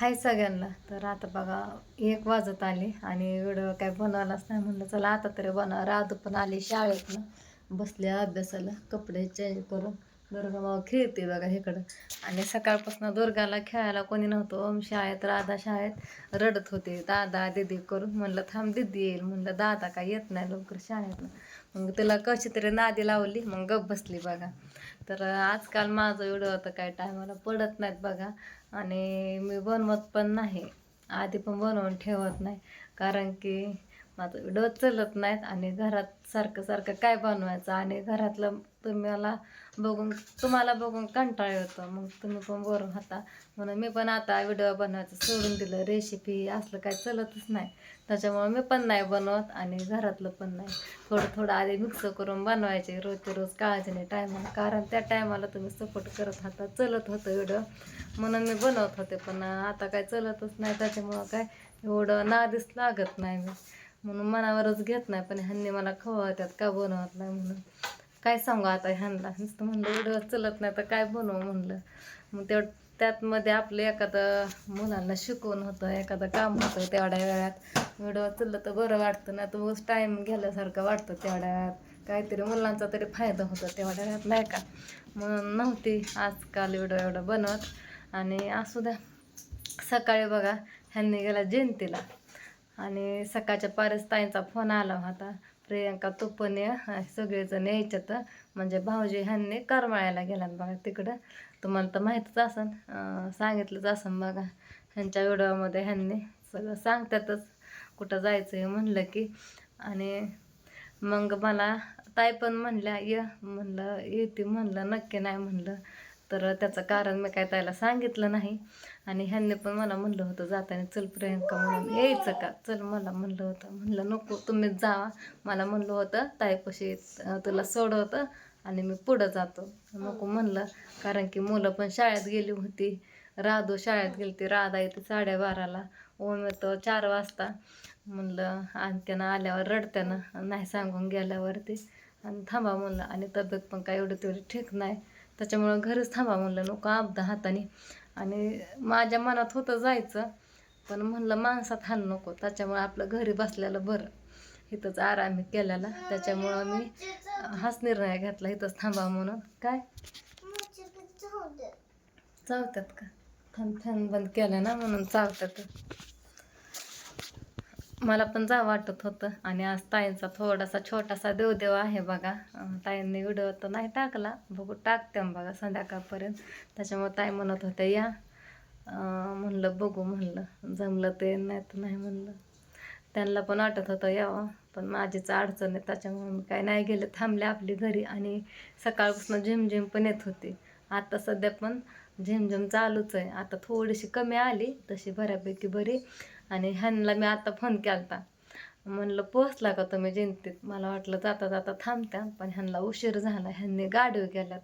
हाय सगळ्यांना. तर आता बघा एक वाजत आले आणि व्हिडिओ काय बनवायलाच नाही म्हणलं. चला आता तरी बनवा. राधू पण आली शाळेतनं. बसले अभ्यासाला कपडे चेंज करून. दुर्गा मावा खेळते बघा इकडं. आणि सकाळपासून दुर्गाला खेळायला कोणी नव्हतं. ओम शाळेत राधा शाळेत रडत होते. दादा दिदी करून म्हणलं थांब दिदी येईल. म्हणलं दादा काय येत नाही लवकर शाळेत मग तिला कशी तरी नादी लावली मग गप बसली बघा. तर आजकाल माझं व्हिडिओ तर काय टायमाला पडत नाहीत बघा. आणि मी बनवत पण नाही. आधी पण बनवून ठेवत नाही. कारण की माझं व्हिडिओ चलत नाहीत आणि घरात सारखं सारखं काय बनवायचं? आणि घरातलं तुम्हाला बघून तुम्हाला बघून कंटाळ येतो. मग तुम्ही पण बोर होता. म्हणून मी पण आता व्हिडिओ बनवायचं सोडून दिलं. रेसिपी असलं काय चलतच नाही. त्याच्यामुळे मी पण नाही बनवत आणि घरातलं पण नाही. थोडं थोडं आधी मिक्स करून बनवायचे. रोजचे रोज काळजी नाही टायमाला. कारण त्या टायमाला तुम्ही सपोर्ट करत होता. चलत होतं व्हिडिओ. म्हणून मी बनवत होते. पण आता काय चलतच नाही. त्याच्यामुळं काय एवढं नादीच लागत नाही मी. म्हणून मनावरच घेत नाही. पण ह्यांनी मला खवळत्यात का बनवत नाही म्हणून. काय सांगू आता ह्यांना? नुसतं म्हणलं व्हिडिओ चलत नाही तर काय बनवू म्हणलं. मग तेवढं त्यातमध्ये आपलं एखादं मुलांना शिकवून होतं एखादं काम होतं तेवढ्या वेळात. व्हिडिओ चललं तर बरं वाटतं ना तर टाईम गेल्यासारखं वाटतं तेवढ्या वेळात. काहीतरी मुलांचा तरी फायदा होतो तेवढ्या वेळात नाही का? म्हणून नव्हती आजकाल व्हिडिओ एवढं बनवत. आणि असू द्या. सकाळी बघा ह्यांनी गेला जयंतीला. आणि सकाळच्या पारस ताईंचा फोन आला होता. प्रियंका तू पण ये. सगळेजण यायच्यात. म्हणजे भाऊजी ह्यांनी करमाळ्याला गेला बघा तिकडं. तुम्हाला तर माहीतच असन सांगितलंच असन बघा. ह्यांच्या व्हिडिओमध्ये ह्यांनी सगळं सांगतातच. कुठं जायचं आहे म्हणलं की. आणि मग मला ताई पण म्हणल्या ये म्हणलं येते म्हणलं नक्की नाही म्हणलं. तर त्याचं कारण मी काय ताईला सांगितलं नाही. आणि ह्यांनी पण मला म्हणलं होतं जाताना चल प्रियंका म्हणून यायचं का? चल मला म्हणलं होतं. म्हणलं नको तुम्हीच जावा मला म्हणलं होतं ताईपाशी तुला सोडवतं आणि मी पुढं जातो. नको म्हणलं कारण की मुलं पण शाळेत गेली होती. राधो शाळेत गेली होती राधा येते साडेबाराला. ओम येतो चार वाजता. म्हणलं आणि त्यानं आल्यावर रडत्यानं नाही सांगून गेल्यावरती. आणि थांबा म्हणलं आणि तब्येत पण काय एवढं तेवढी ठीक नाही. त्याच्यामुळं घरीच थांबा म्हणलं नको अपदा हाताने. आणि माझ्या मनात होतं जायचं पण म्हणलं माणसात हाल नको. त्याच्यामुळं आपलं घरी बसलेलं बरं. इथंच आरामी केलेला. त्याच्यामुळं मी हाच निर्णय घेतला इथंच थांबा म्हणून. काय? चावतात का? फॅन फॅन बंद केलं ना म्हणून चावतात मला पण जा वाटत होतं. आणि आज ताईंचा थोडासा छोटासा देवदेव आहे बघा. ताईंनी व्हिडिओ तर नाही टाकला. बघू टाकते मग बघा संध्याकाळपर्यंत. त्याच्यामुळे ताई म्हणत होत्या या. म्हणलं बघू म्हणलं. जमलं ते नाही तर नाही म्हणलं. त्यांना पण वाटत होतं यावं. पण माझीच अडचण आहे. त्याच्यामुळे मी काय नाही गेले. थांबले आपली घरी आणि सकाळपासून झिमझिम पण येत होती. आता सध्या पण झिमझिम चालूच आहे. आता थोडीशी कमी आली तशी बऱ्यापैकी बरी. आणि ह्यांना मी आता फोन केलता. म्हणलं पोहोचला का तुम्ही जयंतीत? मला वाटलं जाता जाता थांबत्या पण ह्यांना उशीर झाला. ह्यांनी गाडीवर गेल्यात.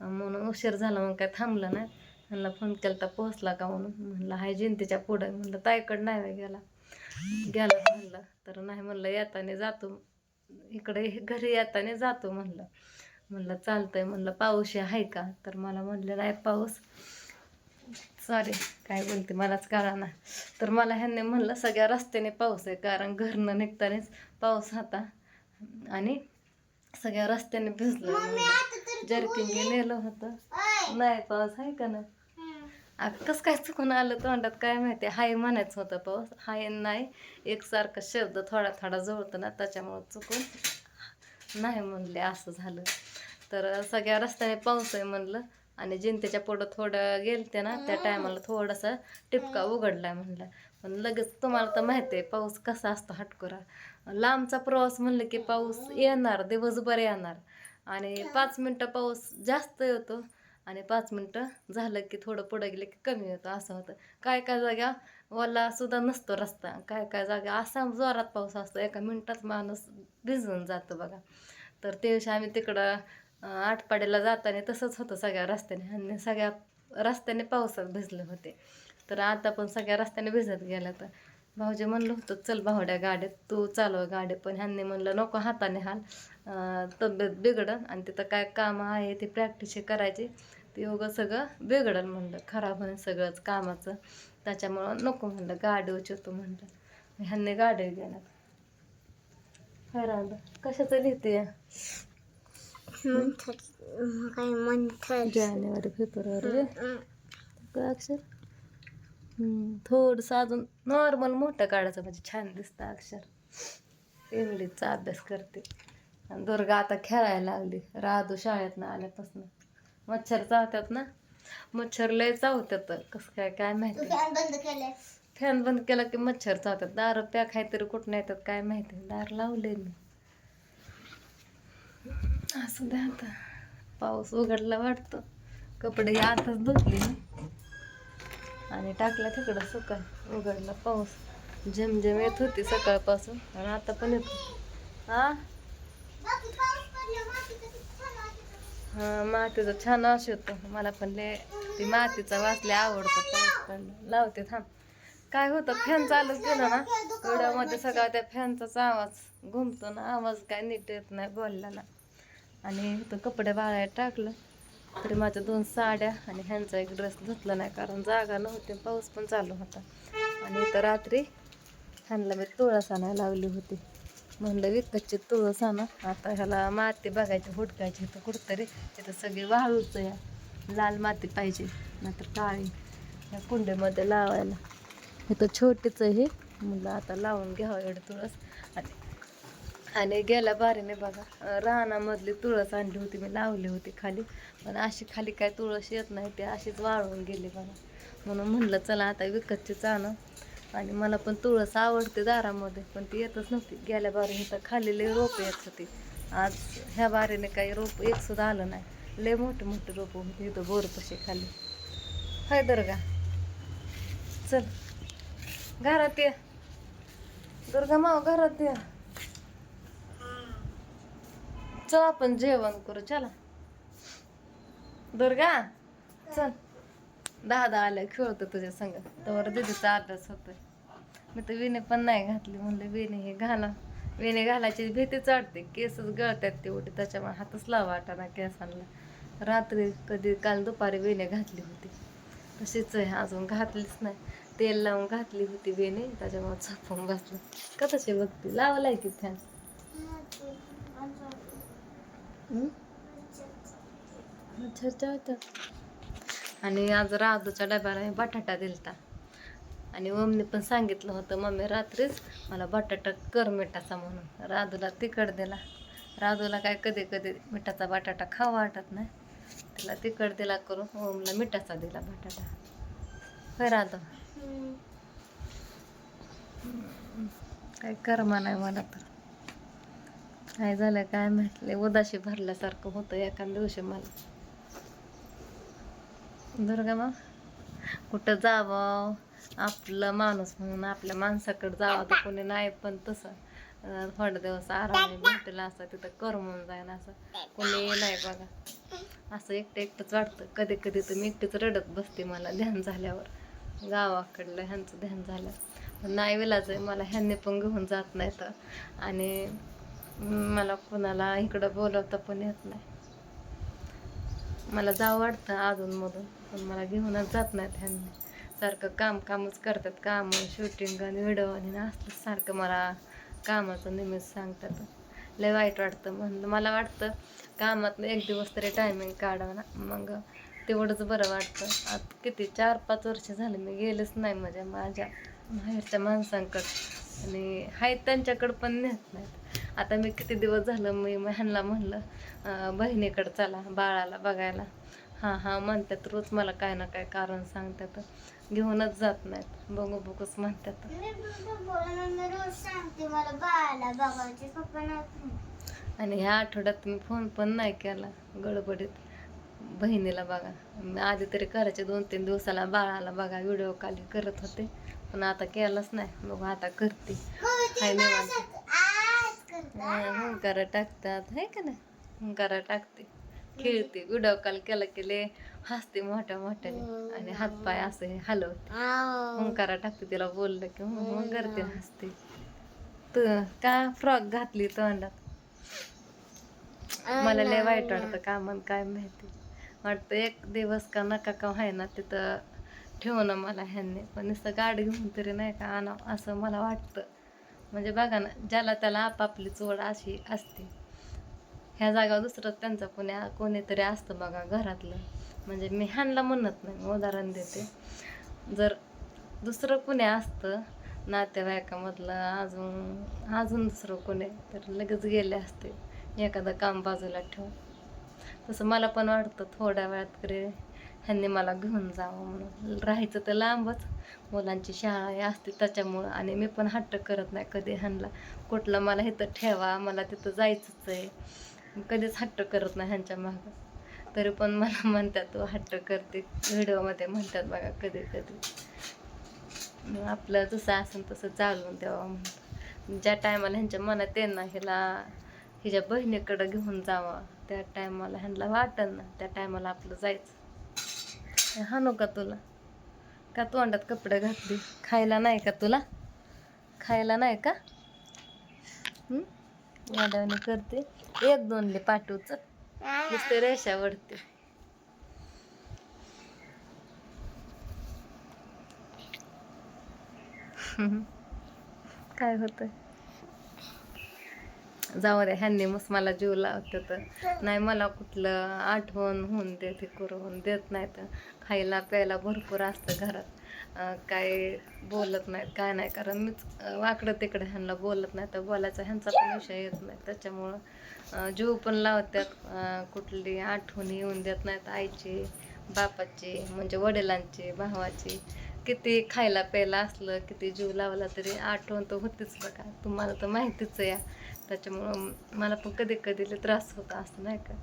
म्हणून उशीर झाला मग काय थांबलं नाही. ह्यांना फोन केलता पोहोचला का म्हणून? म्हणलं हाय जयंतीच्या पुढं. म्हणलं ताईकडं नाही गेला. गेला म्हणलं तर नाही म्हणलं येताना जातो. इकडे घरी येताना जातो म्हणलं. म्हणलं चालतंय. म्हणलं पाऊस आहे का? तर मला म्हणलं नाही पाऊस. सॉरी काय बोलते मलाच कळा ना तर मला ह्यांनी म्हणलं सगळ्या रस्त्याने पाऊस आहे कारण घरनं निघतानाच पाऊस होता. आणि सगळ्या रस्त्याने भिजलं. जर्किंग नेलं होतं. नाही पाऊस आहे का ना कसं काय चुकून आलं तोंडात काय माहिती? हाय म्हणायचं होतं पाऊस. हाय नाही एकसारखं शब्द थोडा थोडा जुळतो ना त्याच्यामुळं चुकून नाही म्हणले असं झालं. तर सगळ्या रस्त्याने पाऊस आहे म्हणलं. आणि जिंतेच्या पुढं थोडं गेलते ना त्या टायमाला थोडासा टिपका उघडला म्हणलं. पण लगेच तुम्हाला तर माहिती आहे पाऊस कसा असतो हटकुरा. लांबचा प्रवास म्हणलं की पाऊस येणार दिवसभर येणार. आणि पाच मिनटं पाऊस जास्त येतो आणि पाच मिनटं झालं की थोडं पुढं गेलं की कमी होतं असं होतं. काय काय जागा ओला सुद्धा नसतो रस्ता. काय काय जागा असा जोरात पाऊस असतो एका मिनटात माणूस भिजून जातो बघा. तर ते दिवशी आम्ही तिकडं आठपाड्याला जाताना तसंच होतं सगळ्या रस्त्याने. आणि सगळ्या रस्त्याने पावसात भिजले होते. तर आता पण सगळ्या रस्त्याने भिजत गेल्या तर भाऊजी म्हणलं होतं चल भावड्या गाड्यात तू चालव गाडी. पण ह्यांनी म्हणलं नको हाताने हाल. तब्येत बिघडन आणि तिथं काय काम आहे ती प्रॅक्टिस करायची. ते उगं सगळं बिघडल म्हणलं. खराब होईल सगळंच कामाचं. त्याच्यामुळं नको म्हणलं गाडी उचलतो म्हणलं. ह्यांनी गाडी गेल्या खरं कशाचं लिहिते? काय म्हणतात जानेवारी फेब्रुवारी काय अक्षर थोडंसं अजून नॉर्मल मोठं काढायचं म्हणजे छान दिसतं अक्षर. इंग्लिशचा अभ्यास करते. आणि दुर्गा आता खेळायला लागली. राधू शाळेतनं आल्यापासून. मच्छर चावतात ना? मच्छर लय चावतात कसं काय काय माहिती? फॅन बंद फॅन बंद केला की मच्छर चावतात दार प्या काहीतरी कुठं येतात काय माहिती? दार लावले मी. असं द्या आता. पाऊस उघडला वाटतं. कपडे आताच धुतले. ना आणि टाकला तिकडं सुका. उघडला पाऊस. झमझम येत होती सकाळपासून. आणि आता पण येतो. हा? हा मातीचा छान वास येतो. मला पण लय ती मातीचा वाचले आवडतो पाऊस पण. लावते थांब. काय होतं फॅन चालू केलं ना एवढ्यामध्ये सगळा त्या फॅनचाच आवाज. घुमतो ना आवाज काय नीट येत नाही बोलल्याला आणि इथं कपडे बाळायला टाकलं. तरी माझ्या दोन साड्या आणि ह्यांचा एक ड्रेस धुतला नाही कारण जागा नव्हती पाऊस पण चालू होता. आणि इथं रात्री ह्यांना मी तुळस आणायला लावली होती. म्हणलं विकतची तुळस आणा. आता ह्याला माती बघायची हुडकायची इथं कुठंतरी. तिथं सगळी वाळूच या लाल माती पाहिजे नाहीतर काळी. या कुंडीमध्ये लावायला. इथं छोटीच हे म्हणलं आता लावून घ्यावं एवढं तुळस. आणि आणि गेल्या बारीने बघा रानामधली तुळस आणली होती मी लावली होती खाली. पण अशी खाली काय तुळस येत नाही ती अशीच वाळून गेली बघा. म्हणून म्हणलं चला आता विकतचीच आणं आणि मला पण तुळस आवडते दारामध्ये पण ती येतच नव्हती. गेल्या बारीने तर खाली लय रोप येत होती. आज ह्या बारीने काही रोप एक सुद्धा आलं नाही. लय मोठे मोठे रोप होते इथं बोरपशी खाली. हाय दुर्गा. चल. घरात ये. दुर्गा माव घरात ये. चल आपण जेवण करू चला. दुर्गा चल. दादा आल्या खेळतो तुझ्या संग. तर दिदीचा अभ्यास होतोय. मी तर विणे पण नाही घातली म्हणलं विणे हे घाला. विणे घालायची भीती चढते केसच गळतात तेवढे त्याच्यामुळे हातच लावा वाटाना केसांना. रात्री कधी काल दुपारी वेणे घातली होती. तशीच आहे अजून घातलीच नाही. तेल लावून घातली होती वेणे त्याच्यामुळे झोपून बसलं. का तशी बघते? लावलाय की फॅन. मच्छरच्या होत्या आणि आज राधूच्या डब्याला मी बटाटा दिलता. आणि मम्मीने पण सांगितलं होतं मम्मी रात्रीच मला बटाटा कर मिठाचा म्हणून. राधूला तिखट दिला. राधूला काय कधी कधी मिठाचा बटाटा खावा वाटत नाही. तिला तिखट दिला करून ओमला मिठाचा दिला बटाटा. होय राधू? काय कर्मा नाही मला तर काय झालं काय म्हटले? उदाशी भरल्यासारखं होतं एखाद्या दिवशी मला. दुर्गा मग? कुठं जावं? आपलं माणूस म्हणून आपल्या माणसाकडे जावं तर कोणी नाही पण तसं. अं, दिवस आराम भेटला असं तिथं करमून जाईन असं. कोणी नाही बघा. असं एकटं एकटंच वाटतं. कधी कधी तर मी एकटीच रडत बसते मला ध्यान झाल्यावर. गावाकडलं ह्यांचं ध्यान झालं. नाही विलाच आहे मला ह्यांनी पण घेऊन जात नाही तर. आणि मला कोणाला इकडं बोलवता पण येत नाही. मला जावं वाटतं अधूनमधून पण मला घेऊनच जात नाहीत ह्यांनी. सारखं काम कामच करतात काम शूटिंग आणि व्हिडिओ आणि असलं सारखं मला कामाचं निमित्त सांगतात. लय वाईट वाटतं म्हणलं. मला वाटतं कामात एक दिवस तरी टायमिंग काढावं ना. मग तेवढंच बरं वाटतं. आता किती चार पाच वर्ष झाले मी गेलेच नाही माझ्या माझ्या बाहेरच्या माणसांकडं. आणि आहेत त्यांच्याकडं पण नेत नाहीत. आता मी किती दिवस झालं मी ह्यांना म्हणलं बहिणीकडं चला बाळाला बघायला. हां हां म्हणतात रोज मला काय ना काय कारण सांगतात. घेऊनच जात नाहीत. बघू बघूच म्हणतात. आणि ह्या आठवड्यात मी फोन पण नाही केला गडबडीत. बहिणीला बघा. मी आधी तरी करायचे दोन तीन दिवसाला बाळाला बघा व्हिडिओ कॉल करत होते. पण आता केलाच नाही. बघू आता करते. हाय निवांत हुंकारा टाकतात. है का नाही? हुंकारा टाकते. खेळते. व्हिडिओ कॉल केला की लय हसते मोठ्या मोठ्याने. आणि हातपाय असे हलवते. हुंकारा टाकते तिला बोललं की मग करते हसते. तू का फ्रॉक घातली तोंडात? मला लय वाईट वाटतं. का मग काय माहिती. वाटतं एक दिवस का नका का आहे ना तिथं ठेवणं मला ह्यांनी. पण नुसतं गाडी घेऊन तरी नाही का आणावं असं मला वाटतं. म्हणजे बघा ना ज्याला त्याला आपापली चोड अशी असते. ह्या जागा दुसरं त्यांचा कोण्या कोणीतरी असतं बघा घरातलं. म्हणजे मी ह्यांना म्हणत नाही उदाहरण देते. जर दुसरं कोणी असतं नातेवाईकामधलं अजून अजून दुसरं कोणी तर लगेच गेले असते. एखादं काम बाजूला ठेवून. तसं मला पण वाटतं थोड्या वेळात तरी ह्यांनी मला घेऊन जावं म्हणून. राहायचं तर लांबच. मुलांची शाळा हे असते त्याच्यामुळं आणि मी पण हट्ट करत नाही कधी ह्यांना. कुठलं मला इथं ठेवा मला तिथं जायचंच आहे. कधीच हट्ट करत नाही ह्यांच्या मागं. तरी पण मला म्हणतात तू हट्ट करते. व्हिडिओमध्ये म्हणतात बघा कधी कधी. आपलं जसं असेल तसं चालवून द्यावं म्हणून. ज्या टायमाला ह्यांच्या मनात आहे ना हिला हिच्या बहिणीकडं घेऊन जावं. त्या टायमाला ह्यांना वाटन ना त्या टायमाला आपलं जायचं. हाणू का तुला? का तोंडात कपडे घातली? खायला नाही का तुला? खायला नाही का? हं? वाढवणी करते. एक दोनले पाठवच. नुसते रेषा वडते काय होतंय? जाऊ द्या ह्यांनी मस्त मला जीव लावते तर. नाही मला कुठलं आठवण होऊन दे ते करून देत नाही तर. खायला प्यायला भरपूर असतं घरात. काय बोलत नाहीत काय नाही. कारण मीच वाकडं तिकडं ह्यांना बोलत नाही तर बोलायचा ह्यांचा पण विषय येत नाही. त्याच्यामुळं जीव पण लावतात कुठली आठवणी येऊन देत नाहीत आईची बापाची म्हणजे वडिलांची भावाची. किती खायला प्यायला असलं किती जीव लावला तरी आठवण तर होतीच बघा. तुम्हाला तर माहितीच आहे त्याच्यामुळं मला पण कधी कधी त्रास होता असं नाही का?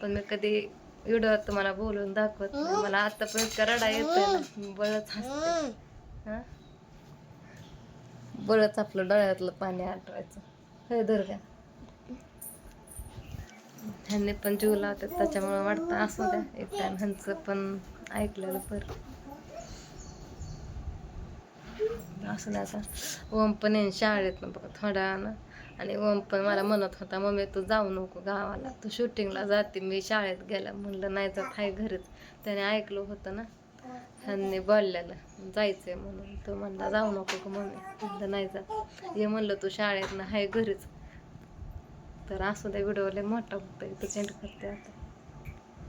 पण मी कधी व्हिडिओ तुम्हाला बोलून दाखवत नाही. मला आतापर्यंत रडा येतोय ना. मी बळच हसते हा. बळच आपलं डोळ्यातलं पाणी आटवायचं. होय दुर्गा ह्यांनी पण जीव लावतात त्याच्यामुळे वाटतं असू द्या. एक टाइम ह्यांचं पण ऐकलेलं बरं. असं नाही आता. ओम पण येईन शाळेत बघा थोड्या वेळानं. आणि ओम पण मला म्हणत होता मम्मी तू जाऊ नको गावाला. तू शूटिंगला जाते. मी शाळेत गेला. म्हणलं नाही जात आहे घरीच. त्याने ऐकलं होतं ना. ह्यांनी बोललेलं जायचंय म्हणून. तो म्हणला जाऊ नको का मम्मी. म्हणलं नाही जात. ये म्हणलं तू शाळेत ना आहे घरीच. तर असू द्या व्हिडिओ लय मोठा होतं इथं सेंड करते आता.